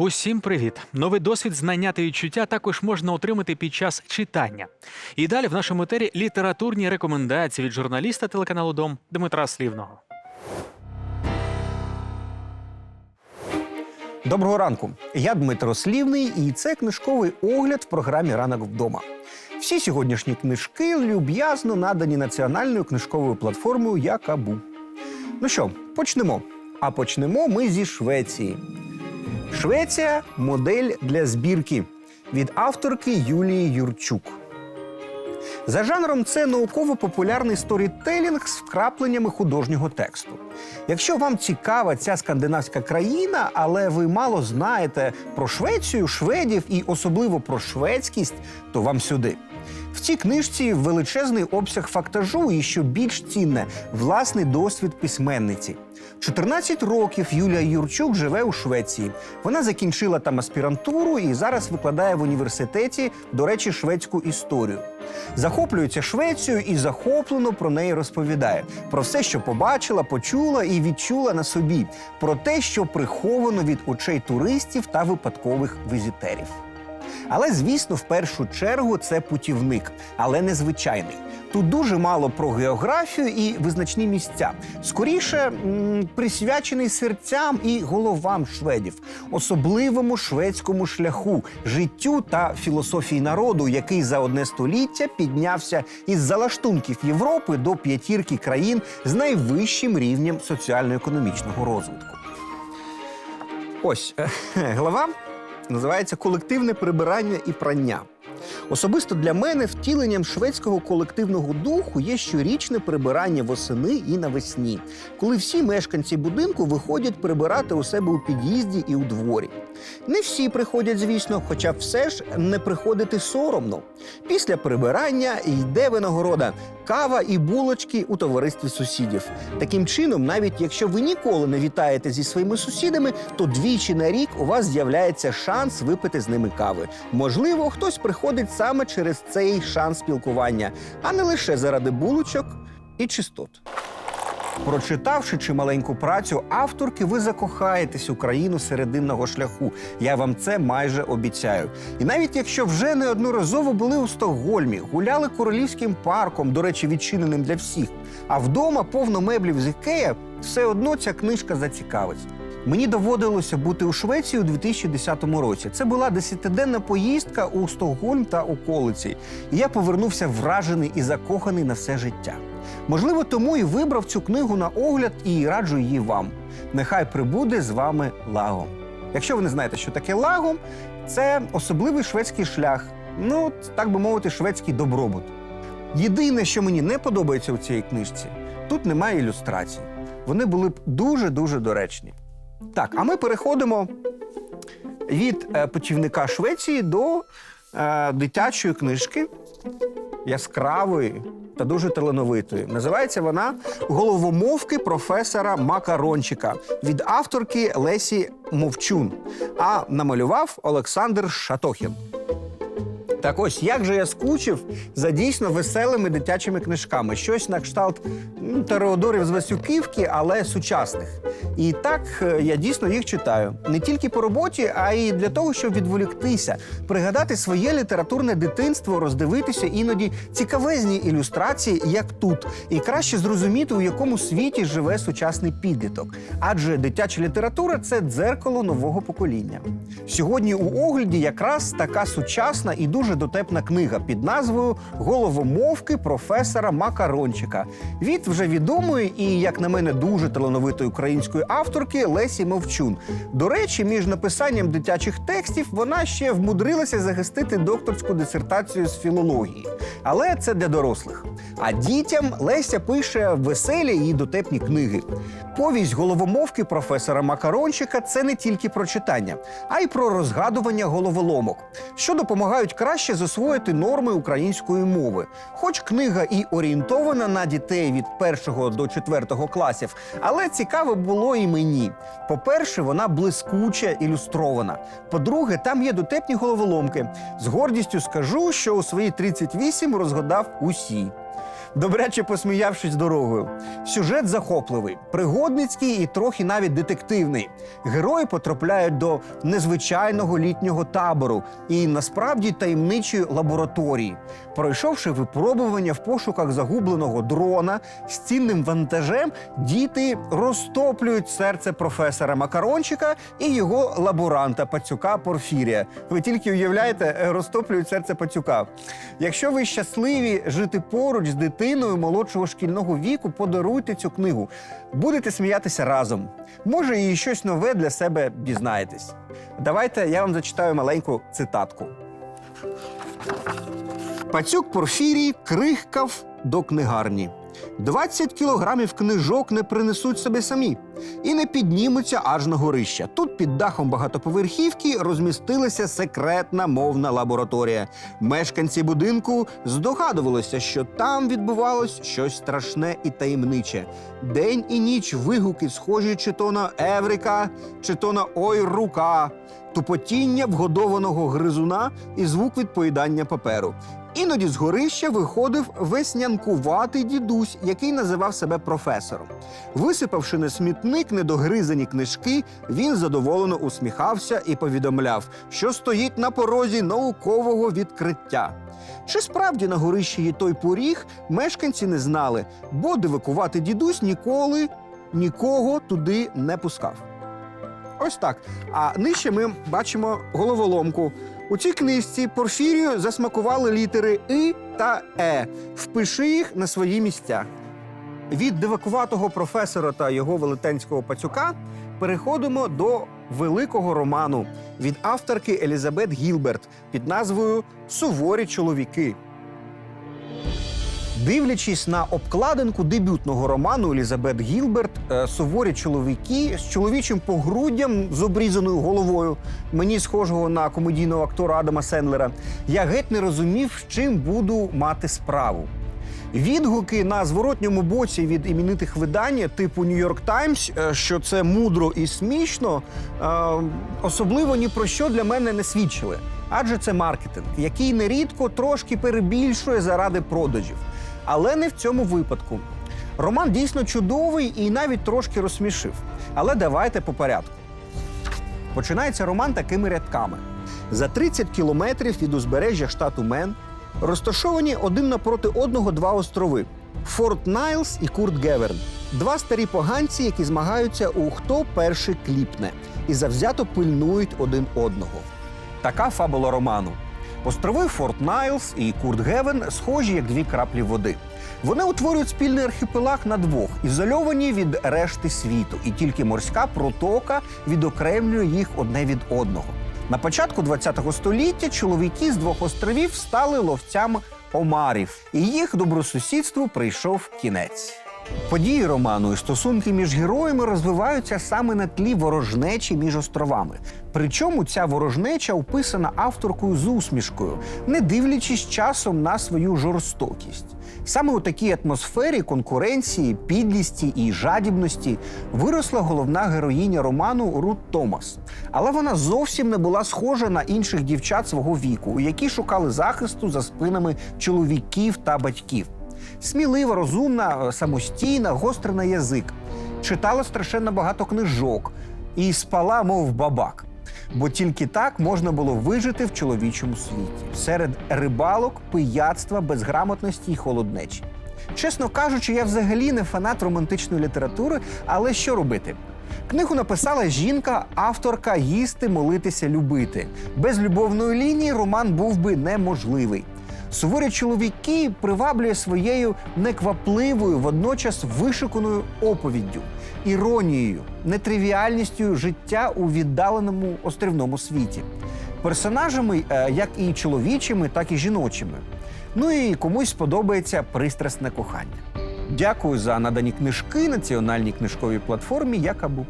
Усім привіт! Новий досвід, знання та відчуття також можна отримати під час читання. І далі в нашому етері літературні рекомендації від журналіста телеканалу Дом Дмитра Слівного. Доброго ранку. Я Дмитро Слівний, і це книжковий огляд в програмі Ранок вдома. Всі сьогоднішні книжки люб'язно надані національною книжковою платформою Якабу. Ну що, почнемо. А почнемо ми зі Швеції. Швеція модель для збірки від авторки Юлії Юрчук. За жанром це науково-популярний сторітелінг з вкрапленнями художнього тексту. Якщо вам цікава ця скандинавська країна, але ви мало знаєте про Швецію, шведів і особливо про шведськість, то вам сюди. В цій книжці величезний обсяг фактажу і, що більш цінне, власний досвід письменниці. 14 років Юлія Юрчук живе у Швеції. Вона закінчила там аспірантуру і зараз викладає в університеті, до речі, шведську історію. Захоплюється Швецією і захоплено про неї розповідає про все, що побачила, почула і відчула на собі, про те, що приховано від очей туристів та випадкових візитерів. Але, звісно, в першу чергу це путівник, але незвичайний. Тут дуже мало про географію і визначні місця. Скоріше м, присвячений серцям і головам шведів, особливому шведському шляху, життю та філософії народу, який за одне століття піднявся із залаштунків Європи до п'ятірки країн з найвищим рівнем соціально-економічного розвитку. Ось е, глава називається колективне прибирання і прання. Особисто для мене втіленням шведського колективного духу є щорічне прибирання восени і навесні, коли всі мешканці будинку виходять прибирати у себе у під'їзді і у дворі. Не всі приходять, звісно, хоча все ж не приходити соромно. Після прибирання йде винагорода кава і булочки у товаристві сусідів. Таким чином, навіть якщо ви ніколи не вітаєте зі своїми сусідами, то двічі на рік у вас з'являється шанс випити з ними кави. Можливо, хтось приходить саме через цей шанс спілкування, а не лише заради булочок і чистот. Прочитавши чималеньку працю авторки, ви закохаєтесь у країну серединного шляху. Я вам це майже обіцяю. І навіть якщо вже неодноразово були у Стокгольмі, гуляли королівським парком, до речі, відчиненим для всіх, а вдома повно меблів з Ікея, все одно ця книжка зацікавить. Мені доводилося бути у Швеції у 2010 році. Це була десятиденна поїздка у Стокгольм та околиці. І я повернувся вражений і закоханий на все життя. Можливо, тому і вибрав цю книгу на огляд і раджу її вам. Нехай прибуде з вами лагом. Якщо ви не знаєте, що таке лагом, це особливий шведський шлях, ну так би мовити, шведський добробут. Єдине, що мені не подобається у цій книжці, тут немає ілюстрацій. Вони були б дуже дуже доречні. Так, а ми переходимо від е, путівника Швеції до е, дитячої книжки яскравої та дуже талановитої. Називається вона Головомовки професора Макарончика від авторки Лесі Мовчун. А намалював Олександр Шатохін. Так ось як же я скучив за дійсно веселими дитячими книжками. Щось на кшталт м, Тореодорів з Васюківки, але сучасних. І так е, я дійсно їх читаю не тільки по роботі, а й для того, щоб відволіктися, пригадати своє літературне дитинство, роздивитися іноді цікавезні ілюстрації, як тут, і краще зрозуміти, у якому світі живе сучасний підліток. Адже дитяча література це дзеркало нового покоління. Сьогодні у огляді якраз така сучасна і дуже дотепна книга під назвою Головомовки професора Макарончика від вже відомої і, як на мене, дуже талановитої української авторки Лесі Мовчун. До речі, між написанням дитячих текстів вона ще вмудрилася захистити докторську дисертацію з філології. Але це для дорослих. А дітям Леся пише веселі і дотепні книги. Повість головомовки професора Макарончика це не тільки про читання, а й про розгадування головоломок, що допомагають краще засвоїти норми української мови. Хоч книга і орієнтована на дітей від першого до четвертого класів, але цікаво було і мені. По-перше, вона блискуче ілюстрована. По-друге, там є дотепні головоломки. З гордістю скажу, що у свої 38 розгадав усі. Добряче посміявшись дорогою. Сюжет захопливий, пригодницький і трохи навіть детективний. Герої потрапляють до незвичайного літнього табору і насправді таємничої лабораторії. Пройшовши випробування в пошуках загубленого дрона з цінним вантажем, діти розтоплюють серце професора Макарончика і його лаборанта пацюка Порфірія. Ви тільки уявляєте, е, розтоплюють серце пацюка. Якщо ви щасливі жити поруч з дитиною молодшого шкільного віку, подаруйте цю книгу. Будете сміятися разом. Може, і щось нове для себе дізнаєтесь. Давайте я вам зачитаю маленьку цитатку. Пацюк Порфірій крихкав до книгарні. 20 кілограмів книжок не принесуть собі самі і не піднімуться аж на горища. Тут під дахом багатоповерхівки розмістилася секретна мовна лабораторія. Мешканці будинку здогадувалися, що там відбувалось щось страшне і таємниче. День і ніч вигуки, схожі чи то на Еврика, чи то на Ой рука, тупотіння вгодованого гризуна і звук від поїдання паперу. Іноді з горища виходив веснянкуватий дідусь, який називав себе професором. Висипавши на смітник недогризані книжки, він задоволено усміхався і повідомляв, що стоїть на порозі наукового відкриття. Чи справді на горищі є той поріг, мешканці не знали, бо дивакувати дідусь ніколи нікого туди не пускав. Ось так. А нижче ми бачимо головоломку. У цій книжці Порфірію засмакували літери И та Е. Впиши їх на свої місця. Від дивакуватого професора та його велетенського пацюка переходимо до великого роману від авторки Елізабет Гілберт під назвою Суворі чоловіки. Дивлячись на обкладинку дебютного роману Елізабет Гілберт, е, суворі чоловіки з чоловічим погруддям з обрізаною головою, мені схожого на комедійного актора Адама Сендлера, я геть не розумів, з чим буду мати справу. Відгуки на зворотньому боці від іменитих видань, типу Нью-Йорк Таймс, е, що це мудро і смішно, е, особливо ні про що для мене не свідчили. Адже це маркетинг, який нерідко трошки перебільшує заради продажів. Але не в цьому випадку. Роман дійсно чудовий і навіть трошки розсмішив. Але давайте по порядку. Починається роман такими рядками: за 30 кілометрів від узбережжя штату Мен розташовані один напроти одного два острови Форт Найлс і Курт Геверн. Два старі поганці, які змагаються у хто перший кліпне і завзято пильнують один одного. Така фабула роману. Острови Форт Найлс і Курт Гевен схожі як дві краплі води. Вони утворюють спільний архіпелаг на двох, ізольовані від решти світу, і тільки морська протока відокремлює їх одне від одного. На початку ХХ століття чоловіки з двох островів стали ловцями омарів, і їх добросусідству прийшов кінець. Події роману і стосунки між героями розвиваються саме на тлі ворожнечі між островами. Причому ця ворожнеча описана авторкою з усмішкою, не дивлячись часом на свою жорстокість. Саме у такій атмосфері конкуренції, підлісті і жадібності виросла головна героїня роману Рут Томас. Але вона зовсім не була схожа на інших дівчат свого віку, які шукали захисту за спинами чоловіків та батьків. Смілива, розумна, самостійна, гостра на язик. Читала страшенно багато книжок і спала, мов бабак. Бо тільки так можна було вижити в чоловічому світі серед рибалок, пияцтва, безграмотності й холоднечі. Чесно кажучи, я взагалі не фанат романтичної літератури, але що робити? Книгу написала жінка, авторка їсти, молитися, любити. Без любовної лінії роман був би неможливий. Суворі чоловіки приваблює своєю неквапливою, водночас вишиканою оповіддю, іронією, нетривіальністю життя у віддаленому острівному світі, персонажами е, як і чоловічими, так і жіночими. Ну і комусь сподобається пристрасне кохання. Дякую за надані книжки національній книжковій платформі Якабу.